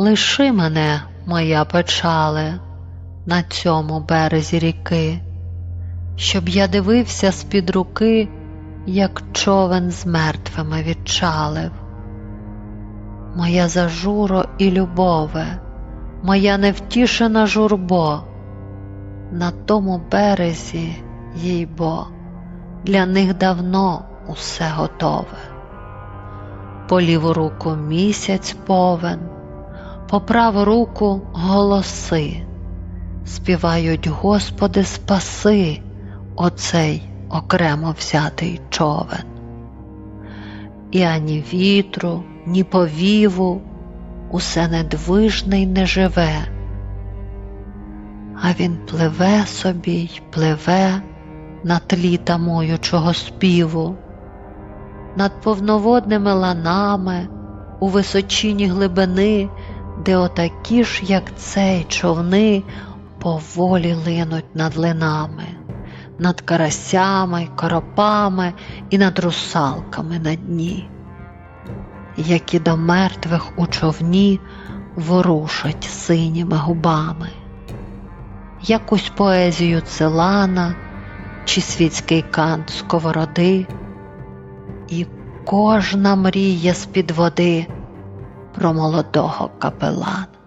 Лиши мене, моя печале, на цьому березі ріки, щоб я дивився з-під руки, як човен з мертвими відчалив. Моя зажуро і любове, моя невтішена журбо, на тому березі, їй бо, для них давно усе готове. По ліву руку місяць повен, по праву руку голоси, співають Господи, спаси оцей окремо взятий човен. І ані вітру, ні повіву, усе недвижне й неживе, а він пливе собі й пливе на тлі тамуючого співу, над повноводними ланами у височині глибини, де отакі ж, як цей човни, поволі линуть над линами, над карасями, коропами і над русалками на дні, які до мертвих у човні ворушать синіми губами, якусь поезію Целана чи світський кант сковороди, і кожна мріє з-під води про молодого капелана.